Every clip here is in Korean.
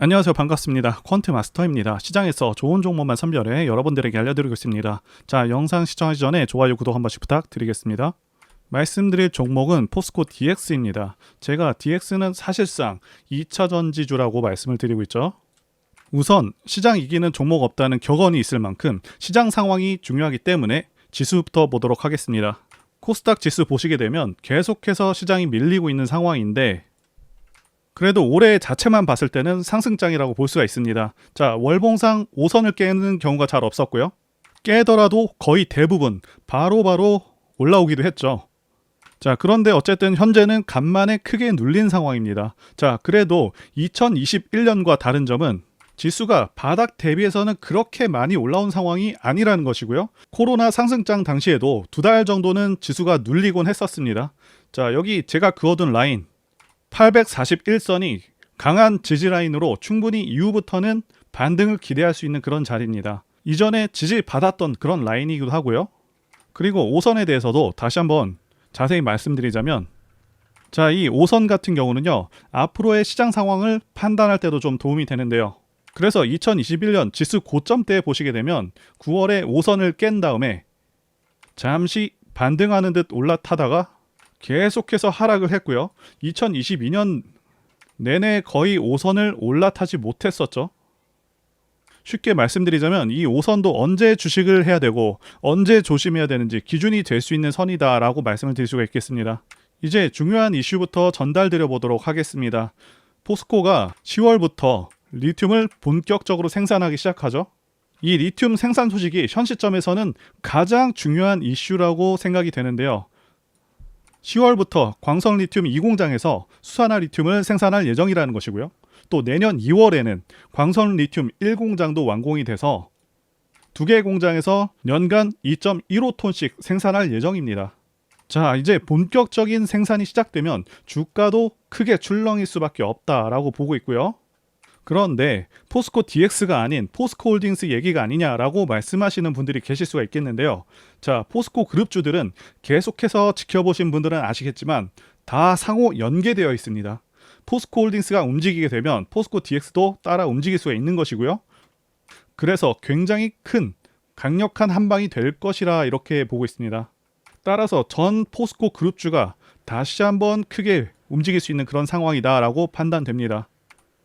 안녕하세요. 반갑습니다. 퀀트 마스터입니다. 시장에서 좋은 종목만 선별해 여러분들에게 알려드리고 있습니다. 자 영상 시청하기 전에 좋아요 구독 한 번씩 부탁드리겠습니다. 말씀드릴 종목은 포스코 DX입니다. 제가 DX는 사실상 2차 전지주라고 말씀을 드리고 있죠. 우선 시장 이기는 종목 없다는 격언이 있을 만큼 시장 상황이 중요하기 때문에 지수부터 보도록 하겠습니다. 코스닥 지수 보시게 되면 계속해서 시장이 밀리고 있는 상황인데 그래도 올해 자체만 봤을 때는 상승장이라고 볼 수가 있습니다. 자, 월봉상 5선을 깨는 경우가 잘 없었고요. 깨더라도 거의 대부분 바로 바로 올라오기도 했죠. 자, 그런데 어쨌든 현재는 간만에 크게 눌린 상황입니다. 자, 그래도 2021년과 다른 점은 지수가 바닥 대비해서는 그렇게 많이 올라온 상황이 아니라는 것이고요. 코로나 상승장 당시에도 두 달 정도는 지수가 눌리곤 했었습니다. 자, 여기 제가 그어둔 라인 841선이 강한 지지 라인으로 충분히 이후부터는 반등을 기대할 수 있는 그런 자리입니다. 이전에 지지 받았던 그런 라인이기도 하고요. 그리고 5선에 대해서도 다시 한번 자세히 말씀드리자면 자, 이 5선 같은 경우는요. 앞으로의 시장 상황을 판단할 때도 좀 도움이 되는데요. 그래서 2021년 지수 고점 때 보시게 되면 9월에 5선을 깬 다음에 잠시 반등하는 듯 올라타다가 계속해서 하락을 했고요. 2022년 내내 거의 5선을 올라타지 못했었죠. 쉽게 말씀드리자면 이 5선도 언제 주식을 해야 되고 언제 조심해야 되는지 기준이 될 수 있는 선이다라고 말씀을 드릴 수가 있겠습니다. 이제 중요한 이슈부터 전달드려 보도록 하겠습니다. 포스코가 10월부터 리튬을 본격적으로 생산하기 시작하죠. 이 리튬 생산 소식이 현 시점에서는 가장 중요한 이슈라고 생각이 되는데요. 10월부터 광성 리튬 2공장에서 수산화 리튬을 생산할 예정이라는 것이고요. 또 내년 2월에는 광선 리튬 1공장도 완공이 돼서 두개 공장에서 연간 2.15톤씩 생산할 예정입니다. 자, 이제 본격적인 생산이 시작되면 주가도 크게 출렁일 수밖에 없다라고 보고 있고요. 그런데 포스코 DX가 아닌 포스코 홀딩스 얘기가 아니냐라고 말씀하시는 분들이 계실 수가 있겠는데요. 자, 포스코 그룹주들은 계속해서 지켜보신 분들은 아시겠지만 다 상호 연계되어 있습니다. 포스코 홀딩스가 움직이게 되면 포스코 DX도 따라 움직일 수가 있는 것이고요. 그래서 굉장히 큰 강력한 한방이 될 것이라 이렇게 보고 있습니다. 따라서 전 포스코 그룹주가 다시 한번 크게 움직일 수 있는 그런 상황이다라고 판단됩니다.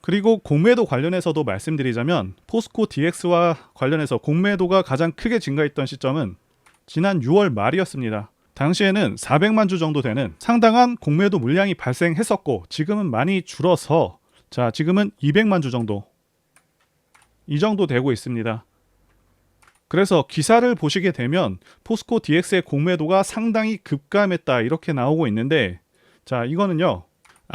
그리고 공매도 관련해서도 말씀드리자면 포스코 DX와 관련해서 공매도가 가장 크게 증가했던 시점은 지난 6월 말이었습니다. 당시에는 400만 주 정도 되는 상당한 공매도 물량이 발생했었고 지금은 많이 줄어서 자 지금은 200만 주 정도 이 정도 되고 있습니다. 그래서 기사를 보시게 되면 포스코 DX의 공매도가 상당히 급감했다 이렇게 나오고 있는데 자 이거는요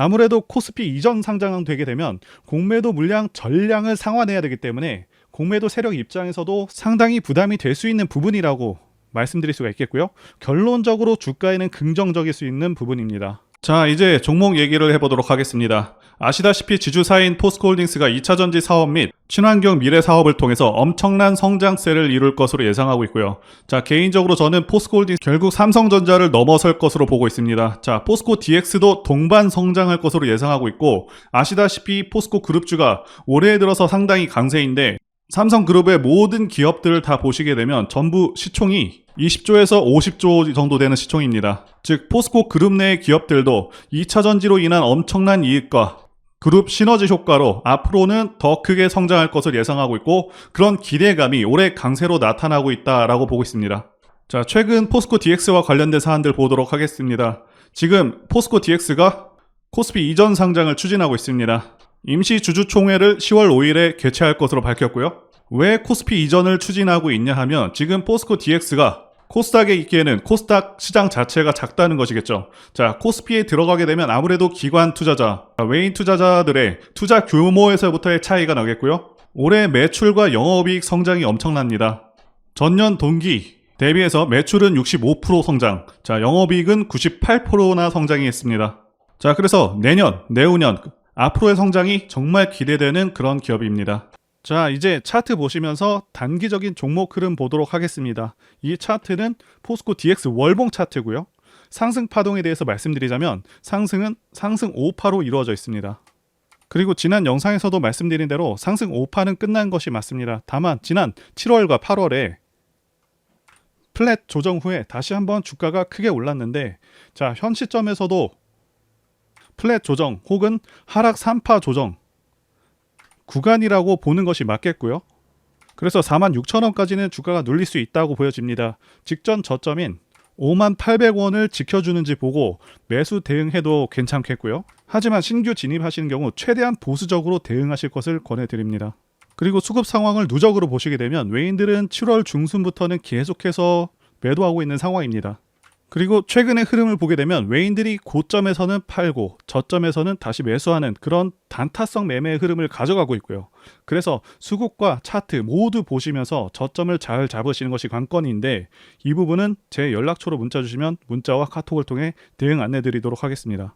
아무래도 코스피 이전 상장되게 되면 공매도 물량 전량을 상환해야 되기 때문에 공매도 세력 입장에서도 상당히 부담이 될 수 있는 부분이라고 말씀드릴 수가 있겠고요. 결론적으로 주가에는 긍정적일 수 있는 부분입니다. 자, 이제 종목 얘기를 해보도록 하겠습니다. 아시다시피 지주사인 포스코홀딩스가 2차전지 사업 및 친환경 미래 사업을 통해서 엄청난 성장세를 이룰 것으로 예상하고 있고요. 자, 개인적으로 저는 포스코홀딩스 결국 삼성전자를 넘어설 것으로 보고 있습니다. 자, 포스코 DX도 동반 성장할 것으로 예상하고 있고 아시다시피 포스코 그룹주가 올해 들어서 상당히 강세인데 삼성그룹의 모든 기업들을 다 보시게 되면 전부 시총이 20조에서 50조 정도 되는 시총입니다. 즉 포스코 그룹 내 기업들도 2차 전지로 인한 엄청난 이익과 그룹 시너지 효과로 앞으로는 더 크게 성장할 것을 예상하고 있고 그런 기대감이 올해 강세로 나타나고 있다라고 보고 있습니다. 자, 최근 포스코 DX와 관련된 사안들 보도록 하겠습니다. 지금 포스코 DX가 코스피 이전 상장을 추진하고 있습니다. 임시 주주총회를 10월 5일에 개최할 것으로 밝혔고요. 왜 코스피 이전을 추진하고 있냐 하면 지금 포스코 DX가 코스닥에 있기에는 코스닥 시장 자체가 작다는 것이겠죠. 자, 코스피에 들어가게 되면 아무래도 기관 투자자, 외인 투자자들의 투자 규모에서부터의 차이가 나겠고요. 올해 매출과 영업이익 성장이 엄청납니다. 전년 동기 대비해서 매출은 65% 성장, 자, 영업이익은 98%나 성장이 했습니다. 자, 그래서 내년, 내후년, 앞으로의 성장이 정말 기대되는 그런 기업입니다. 자, 이제 차트 보시면서 단기적인 종목 흐름 보도록 하겠습니다. 이 차트는 포스코 DX 월봉 차트고요. 상승 파동에 대해서 말씀드리자면 상승은 상승 5파로 이루어져 있습니다. 그리고 지난 영상에서도 말씀드린 대로 상승 5파는 끝난 것이 맞습니다. 다만 지난 7월과 8월에 플랫 조정 후에 다시 한번 주가가 크게 올랐는데 자, 현 시점에서도 플랫 조정 혹은 하락 3파 조정 구간이라고 보는 것이 맞겠고요. 그래서 4만 6천 원까지는 주가가 눌릴 수 있다고 보여집니다. 직전 저점인 5만 800원을 지켜주는지 보고 매수 대응해도 괜찮겠고요. 하지만 신규 진입하시는 경우 최대한 보수적으로 대응하실 것을 권해드립니다. 그리고 수급 상황을 누적으로 보시게 되면 외인들은 7월 중순부터는 계속해서 매도하고 있는 상황입니다. 그리고 최근의 흐름을 보게 되면 외인들이 고점에서는 팔고 저점에서는 다시 매수하는 그런 단타성 매매의 흐름을 가져가고 있고요. 그래서 수급과 차트 모두 보시면서 저점을 잘 잡으시는 것이 관건인데 이 부분은 제 연락처로 문자 주시면 문자와 카톡을 통해 대응 안내 드리도록 하겠습니다.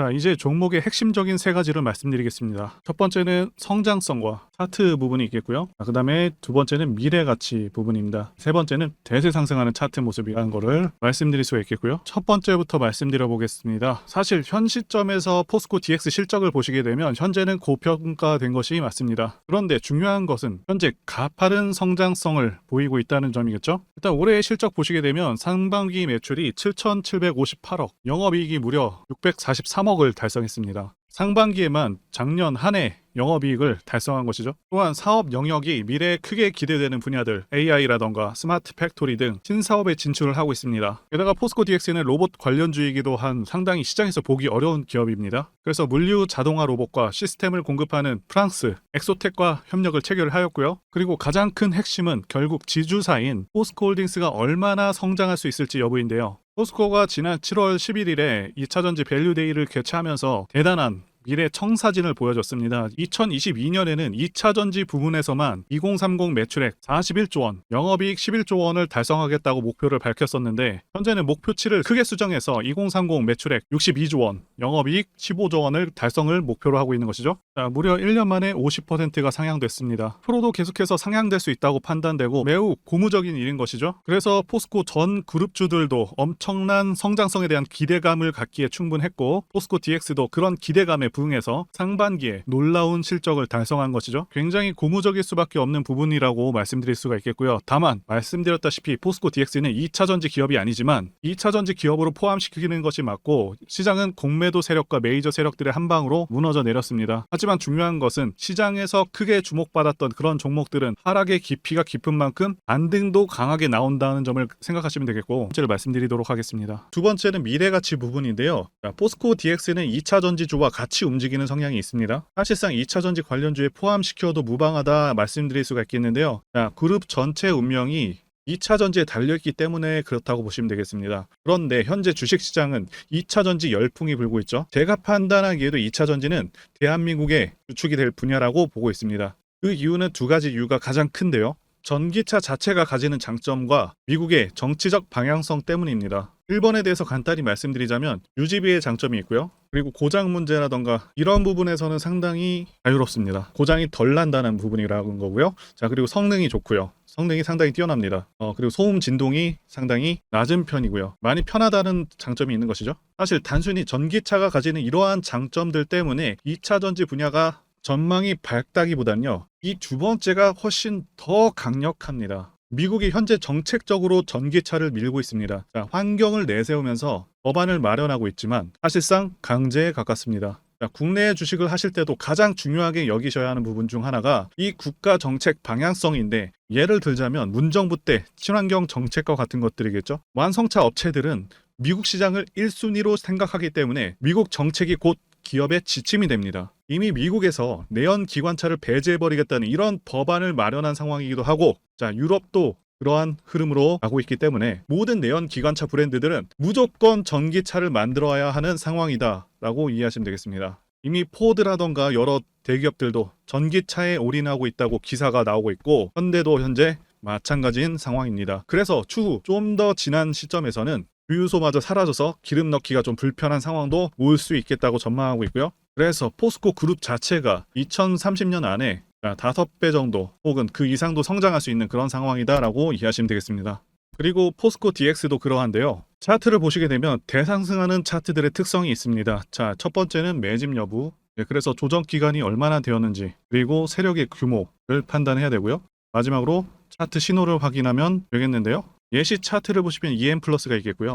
자, 이제 종목의 핵심적인 세 가지를 말씀드리겠습니다. 첫 번째는 성장성과 차트 부분이 있겠고요. 그 다음에 두 번째는 미래 가치 부분입니다. 세 번째는 대세 상승하는 차트 모습이라는 거를 말씀드릴 수가 있겠고요. 첫 번째부터 말씀드려 보겠습니다. 사실 현 시점에서 포스코 DX 실적을 보시게 되면 현재는 고평가된 것이 맞습니다. 그런데 중요한 것은 현재 가파른 성장성을 보이고 있다는 점이겠죠. 일단 올해의 실적 보시게 되면 상반기 매출이 7,758억, 영업이익이 무려 643억을 달성했습니다. 상반기에만 작년 한 해 영업이익을 달성한 것이죠. 또한 사업 영역이 미래에 크게 기대되는 분야들 AI라던가 스마트 팩토리 등 신사업에 진출을 하고 있습니다. 게다가 포스코 DX는 로봇 관련주이기도 한 상당히 시장에서 보기 어려운 기업입니다. 그래서 물류 자동화 로봇과 시스템을 공급하는 프랑스 엑소텍과 협력을 체결을 하였고요. 그리고 가장 큰 핵심은 결국 지주사인 포스코 홀딩스가 얼마나 성장할 수 있을지 여부인데요. 포스코가 지난 7월 11일에 2차전지 밸류데이를 개최하면서 대단한 미래 청사진을 보여줬습니다. 2022년에는 2차 전지 부분에서만 2030 매출액 41조 원, 영업이익 11조 원을 달성하겠다고 목표를 밝혔었는데 현재는 목표치를 크게 수정해서 2030 매출액 62조 원, 영업이익 15조 원을 달성을 목표로 하고 있는 것이죠. 자, 무려 1년 만에 50%가 상향됐습니다. 프로도 계속해서 상향될 수 있다고 판단되고 매우 고무적인 일인 것이죠. 그래서 포스코 전 그룹주들도 엄청난 성장성에 대한 기대감을 갖기에 충분했고 포스코 DX도 그런 기대감에 부 응해서 상반기에 놀라운 실적을 달성한 것이죠. 굉장히 고무적일 수밖에 없는 부분이라고 말씀드릴 수가 있겠고요. 다만 말씀드렸다시피 포스코 DX는 2차 전지 기업이 아니지만 2차 전지 기업으로 포함시키는 것이 맞고 시장은 공매도 세력과 메이저 세력들의 한 방으로 무너져 내렸습니다. 하지만 중요한 것은 시장에서 크게 주목받았던 그런 종목들은 하락의 깊이가 깊은 만큼 안등도 강하게 나온다는 점을 생각하시면 되겠고 번째를 말씀드리도록 하겠습니다. 두 번째는 미래가치 부분인데요. 자, 포스코 DX는 2차 전지주와 같이 움직이는 성향이 있습니다. 사실상 2차 전지 관련주에 포함시켜도 무방하다 말씀드릴 수가 있겠는데요. 자, 그룹 전체 운명이 2차 전지에 달려있기 때문에 그렇다고 보시면 되겠습니다. 그런데 현재 주식시장은 2차 전지 열풍이 불고 있죠. 제가 판단하기에도 2차 전지는 대한민국의 주축이 될 분야라고 보고 있습니다. 그 이유는 두 가지 이유가 가장 큰데요. 전기차 자체가 가지는 장점과 미국의 정치적 방향성 때문입니다. 1번에 대해서 간단히 말씀드리자면 유지비의 장점이 있고요. 그리고 고장 문제라던가 이런 부분에서는 상당히 자유롭습니다. 고장이 덜 난다는 부분이라는 거고요. 자 그리고 성능이 좋고요. 성능이 상당히 뛰어납니다. 어, 그리고 소음 진동이 상당히 낮은 편이고요. 많이 편하다는 장점이 있는 것이죠. 사실 단순히 전기차가 가지는 이러한 장점들 때문에 2차 전지 분야가 전망이 밝다기보단요. 이 두 번째가 훨씬 더 강력합니다. 미국이 현재 정책적으로 전기차를 밀고 있습니다. 자, 환경을 내세우면서 법안을 마련하고 있지만 사실상 강제에 가깝습니다. 자, 국내 주식을 하실 때도 가장 중요하게 여기셔야 하는 부분 중 하나가 이 국가 정책 방향성인데 예를 들자면 문정부 때 친환경 정책과 같은 것들이겠죠. 완성차 업체들은 미국 시장을 1순위로 생각하기 때문에 미국 정책이 곧 기업의 지침이 됩니다. 이미 미국에서 내연 기관차를 배제해버리겠다는 이런 법안을 마련한 상황이기도 하고, 자, 유럽도 그러한 흐름으로 가고 있기 때문에 모든 내연 기관차 브랜드들은 무조건 전기차를 만들어야 하는 상황이다라고 이해하시면 되겠습니다. 이미 포드라던가 여러 대기업들도 전기차에 올인하고 있다고 기사가 나오고 있고 현대도 현재 마찬가지인 상황입니다. 그래서 추후 좀 더 지난 시점에서는 주유소마저 사라져서 기름 넣기가 좀 불편한 상황도 올 수 있겠다고 전망하고 있고요. 그래서 포스코 그룹 자체가 2030년 안에 5배 정도 혹은 그 이상도 성장할 수 있는 그런 상황이다라고 이해하시면 되겠습니다. 그리고 포스코 DX도 그러한데요. 차트를 보시게 되면 대상승하는 차트들의 특성이 있습니다. 자, 첫 번째는 매집 여부, 네, 그래서 조정 기간이 얼마나 되었는지 그리고 세력의 규모를 판단해야 되고요. 마지막으로 차트 신호를 확인하면 되겠는데요. 예시 차트를 보시면 EM 플러스가 있겠고요.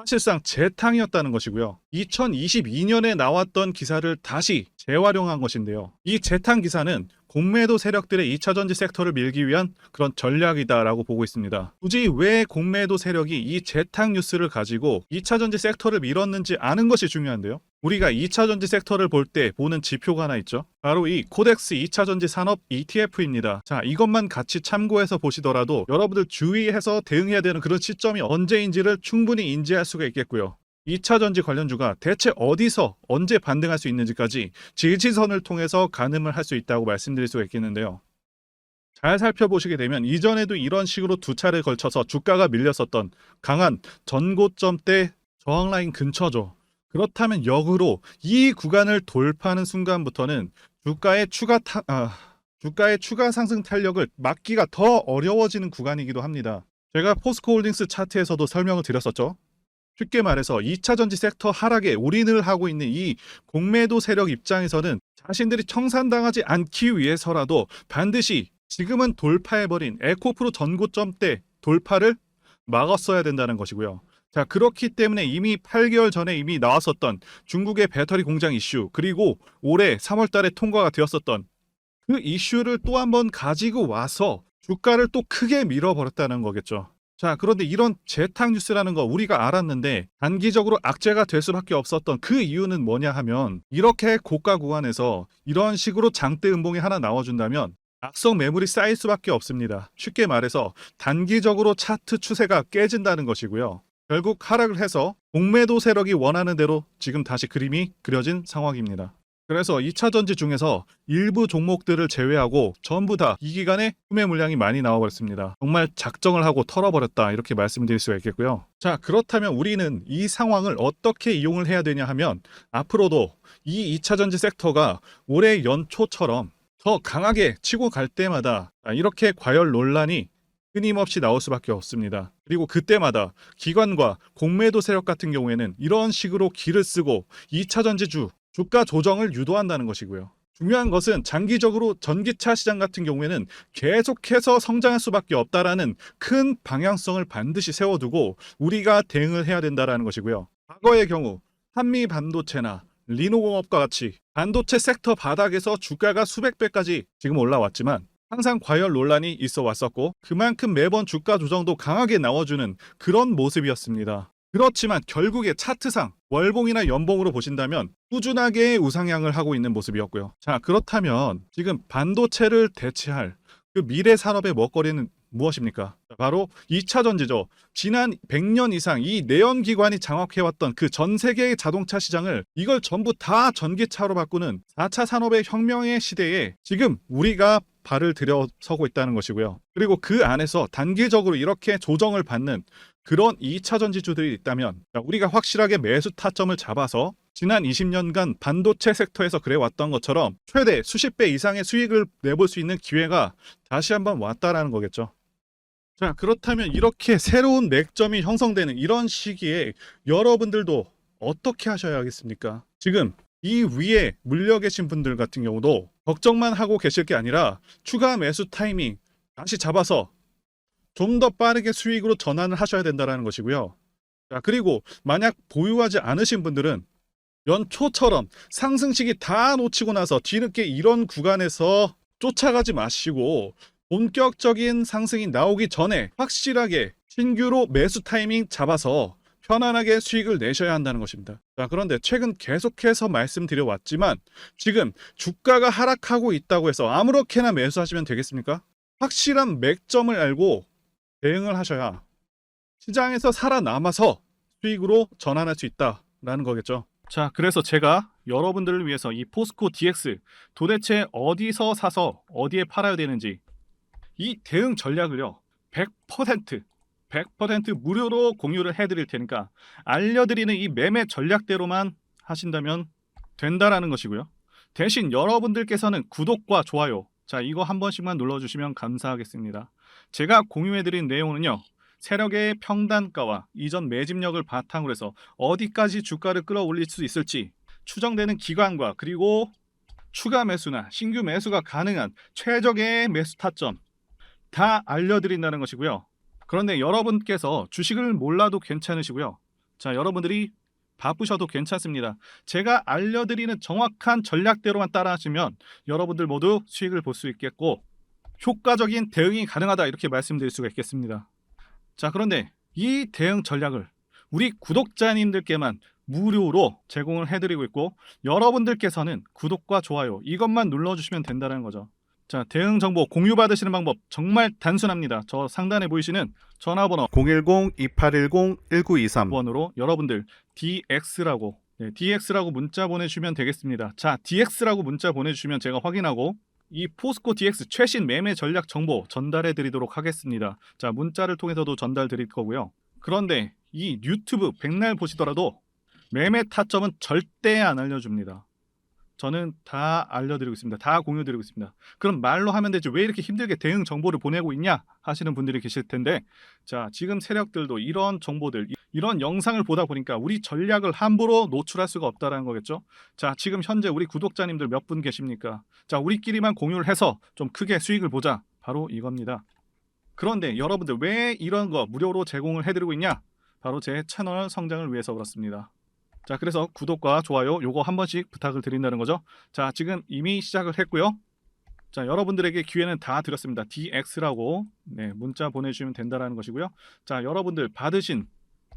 사실상 재탕이었다는 것이고요. 2022년에 나왔던 기사를 다시 재활용한 것인데요. 이 재탕 기사는 공매도 세력들의 2차 전지 섹터를 밀기 위한 그런 전략이다라고 보고 있습니다. 굳이 왜 공매도 세력이 이 재탕 뉴스를 가지고 2차 전지 섹터를 밀었는지 아는 것이 중요한데요. 우리가 2차 전지 섹터를 볼 때 보는 지표가 하나 있죠. 바로 이 코덱스 2차 전지 산업 ETF입니다. 자, 이것만 같이 참고해서 보시더라도 여러분들 주의해서 대응해야 되는 그런 시점이 언제인지를 충분히 인지할 수가 있겠고요. 2차 전지 관련주가 대체 어디서 언제 반등할 수 있는지까지 지지선을 통해서 가늠을 할 수 있다고 말씀드릴 수가 있겠는데요. 잘 살펴보시게 되면 이전에도 이런 식으로 두 차례 걸쳐서 주가가 밀렸었던 강한 전고점대 저항 라인 근처죠. 그렇다면 역으로 이 구간을 돌파하는 순간부터는 주가의 추가 타, 아, 주가의 추가 상승 탄력을 막기가 더 어려워지는 구간이기도 합니다. 제가 포스코홀딩스 차트에서도 설명을 드렸었죠. 쉽게 말해서 2차 전지 섹터 하락에 올인을 하고 있는 이 공매도 세력 입장에서는 자신들이 청산당하지 않기 위해서라도 반드시 지금은 돌파해버린 에코프로 전고점대 돌파를 막았어야 된다는 것이고요. 자, 그렇기 때문에 이미 8개월 전에 이미 나왔었던 중국의 배터리 공장 이슈, 그리고 올해 3월 달에 통과가 되었었던 그 이슈를 또 한 번 가지고 와서 주가를 또 크게 밀어버렸다는 거겠죠. 자, 그런데 이런 재탕 뉴스라는 거 우리가 알았는데 단기적으로 악재가 될 수밖에 없었던 그 이유는 뭐냐 하면 이렇게 고가 구간에서 이런 식으로 장대 음봉이 하나 나와준다면 악성 매물이 쌓일 수밖에 없습니다. 쉽게 말해서 단기적으로 차트 추세가 깨진다는 것이고요. 결국 하락을 해서 공매도 세력이 원하는 대로 지금 다시 그림이 그려진 상황입니다. 그래서 2차 전지 중에서 일부 종목들을 제외하고 전부 다 이 기간에 구매 물량이 많이 나와버렸습니다. 정말 작정을 하고 털어버렸다 이렇게 말씀드릴 수가 있겠고요. 자 그렇다면 우리는 이 상황을 어떻게 이용을 해야 되냐 하면 앞으로도 이 2차 전지 섹터가 올해 연초처럼 더 강하게 치고 갈 때마다 이렇게 과열 논란이 끊임없이 나올 수밖에 없습니다. 그리고 그때마다 기관과 공매도 세력 같은 경우에는 이런 식으로 기를 쓰고 2차 전지주 주가 조정을 유도한다는 것이고요. 중요한 것은 장기적으로 전기차 시장 같은 경우에는 계속해서 성장할 수밖에 없다라는 큰 방향성을 반드시 세워두고 우리가 대응을 해야 된다라는 것이고요. 과거의 경우 한미 반도체나 리노공업과 같이 반도체 섹터 바닥에서 주가가 수백 배까지 지금 올라왔지만 항상 과열 논란이 있어 왔었고 그만큼 매번 주가 조정도 강하게 나와주는 그런 모습이었습니다. 그렇지만 결국에 차트상 월봉이나 연봉으로 보신다면 꾸준하게 우상향을 하고 있는 모습이었고요. 자, 그렇다면 지금 반도체를 대체할 그 미래 산업의 먹거리는 무엇입니까? 바로 2차 전지죠. 지난 100년 이상 이 내연 기관이 장악해왔던 그 전 세계의 자동차 시장을 이걸 전부 다 전기차로 바꾸는 4차 산업의 혁명의 시대에 지금 우리가 발을 들여서고 있다는 것이고요. 그리고 그 안에서 단기적으로 이렇게 조정을 받는 그런 2차 전지주들이 있다면 우리가 확실하게 매수 타점을 잡아서 지난 20년간 반도체 섹터에서 그래왔던 것처럼 최대 수십 배 이상의 수익을 내볼 수 있는 기회가 다시 한번 왔다라는 거겠죠. 자, 그렇다면 이렇게 새로운 맥점이 형성되는 이런 시기에 여러분들도 어떻게 하셔야겠습니까? 지금 이 위에 물려 계신 분들 같은 경우도 걱정만 하고 계실 게 아니라 추가 매수 타이밍 다시 잡아서 좀 더 빠르게 수익으로 전환을 하셔야 된다는 것이고요. 자, 그리고 만약 보유하지 않으신 분들은 연초처럼 상승식이 다 놓치고 나서 뒤늦게 이런 구간에서 쫓아가지 마시고 본격적인 상승이 나오기 전에 확실하게 신규로 매수 타이밍 잡아서 편안하게 수익을 내셔야 한다는 것입니다. 자, 그런데 최근 계속해서 말씀드려 왔지만 지금 주가가 하락하고 있다고 해서 아무렇게나 매수하시면 되겠습니까? 확실한 맥점을 알고 대응을 하셔야 시장에서 살아남아서 수익으로 전환할 수 있다라는 거겠죠. 자, 그래서 제가 여러분들을 위해서 이 포스코 DX 도대체 어디서 사서 어디에 팔아야 되는지 이 대응 전략을요 100% 100% 무료로 공유를 해드릴 테니까 알려드리는 이 매매 전략대로만 하신다면 된다라는 것이고요. 대신 여러분들께서는 구독과 좋아요 자 이거 한 번씩만 눌러주시면 감사하겠습니다. 제가 공유해드린 내용은요. 세력의 평단가와 이전 매집력을 바탕으로 해서 어디까지 주가를 끌어올릴 수 있을지 추정되는 기관과 그리고 추가 매수나 신규 매수가 가능한 최적의 매수 타점 다 알려드린다는 것이고요. 그런데 여러분께서 주식을 몰라도 괜찮으시고요. 자, 여러분들이 바쁘셔도 괜찮습니다. 제가 알려드리는 정확한 전략대로만 따라하시면 여러분들 모두 수익을 볼 수 있겠고 효과적인 대응이 가능하다 이렇게 말씀드릴 수가 있겠습니다. 자, 그런데 이 대응 전략을 우리 구독자님들께만 무료로 제공을 해드리고 있고 여러분들께서는 구독과 좋아요 이것만 눌러주시면 된다는 거죠. 자, 대응 정보 공유 받으시는 방법 정말 단순합니다. 저 상단에 보이시는 전화번호 010-2810-1923 번으로 여러분들 DX라고 네, DX라고 문자 보내주시면 되겠습니다. 자, DX라고 문자 보내주시면 제가 확인하고 이 포스코 DX 최신 매매 전략 정보 전달해 드리도록 하겠습니다. 자, 문자를 통해서도 전달 드릴 거고요. 그런데 이 유튜브 백날 보시더라도 매매 타점은 절대 안 알려줍니다. 저는 다 알려드리고 있습니다. 다 공유드리고 있습니다. 그럼 말로 하면 되지 왜 이렇게 힘들게 대응 정보를 보내고 있냐 하시는 분들이 계실 텐데 자 지금 세력들도 이런 정보들 이런 영상을 보다 보니까 우리 전략을 함부로 노출할 수가 없다라는 거겠죠. 자 지금 현재 우리 구독자님들 몇 분 계십니까? 자 우리끼리만 공유를 해서 좀 크게 수익을 보자 바로 이겁니다. 그런데 여러분들 왜 이런 거 무료로 제공을 해드리고 있냐? 바로 제 채널 성장을 위해서 그렇습니다. 자, 그래서 구독과 좋아요 요거 한 번씩 부탁을 드린다는 거죠. 자, 지금 이미 시작을 했고요. 자, 여러분들에게 기회는 다 드렸습니다. DX라고 네, 문자 보내주시면 된다라는 것이고요. 자, 여러분들 받으신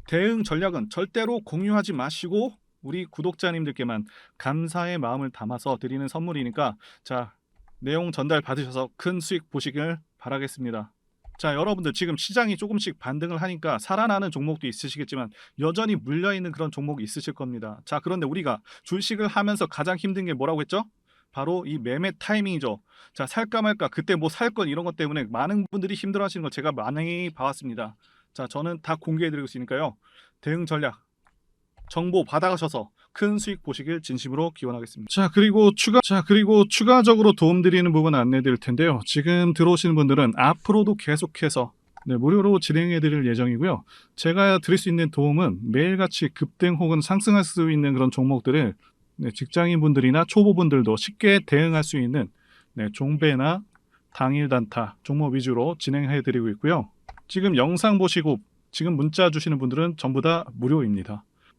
대응 전략은 절대로 공유하지 마시고 우리 구독자님들께만 감사의 마음을 담아서 드리는 선물이니까 자, 내용 전달 받으셔서 큰 수익 보시길 바라겠습니다. 자, 여러분들 지금 시장이 조금씩 반등을 하니까 살아나는 종목도 있으시겠지만 여전히 물려 있는 그런 종목이 있으실 겁니다. 자, 그런데 우리가 주식을 하면서 가장 힘든 게 뭐라고 했죠? 바로 이 매매 타이밍이죠. 자, 살까 말까 그때 뭐 살 건 이런 것 때문에 많은 분들이 힘들어 하시는 걸 제가 많이 봐왔습니다. 자, 저는 다 공개해 드리고 있으니까요. 대응 전략 정보 받아가셔서 큰 수익 보시길 진심으로 기원하겠습니다. 자, 그리고 추가 자, 그리고 추가적으로 도움드리는 부분 안내 드릴 텐데요. 지금 들어오시는 분들은 앞으로도 계속해서 네, 무료로 진행해 드릴 예정이고요. 제가 드릴 수 있는 도움은 매일같이 급등 혹은 상승할 수 있는 그런 종목들을 네, 직장인분들이나 초보분들도 쉽게 대응할 수 있는 네, 종배나 당일 단타 종목 위주로 진행해 드리고 있고요. 지금 영상 보시고 지금 문자 주시는 분들은 전부 다 무료입니다.